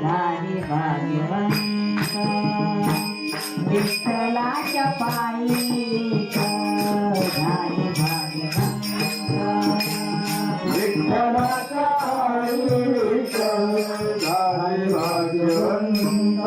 झाली भाग्यवंत विठ्ठलाच्या पायी झाली भाग्यवंत विठ्ठलाच्या पायी झाली भाग्यवंत.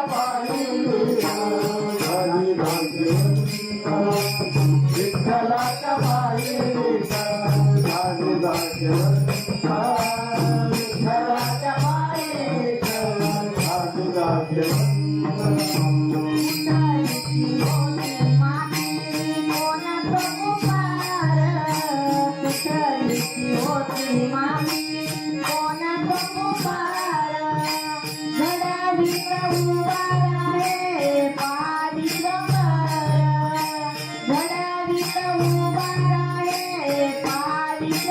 Thank you.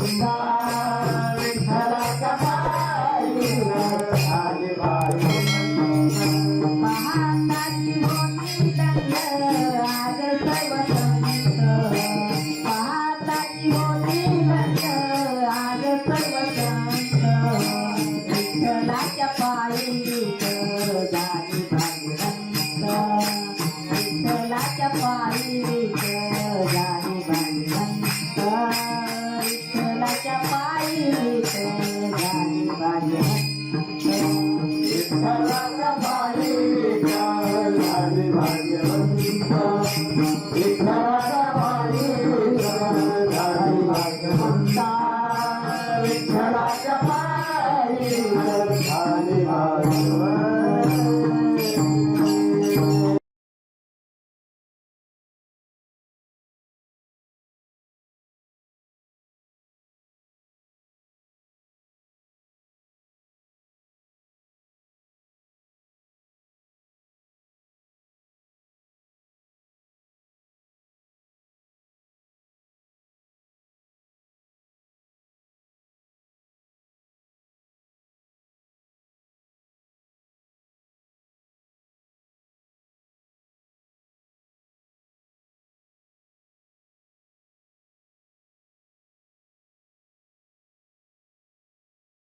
भाग्यवंता विठ्ठलाच्या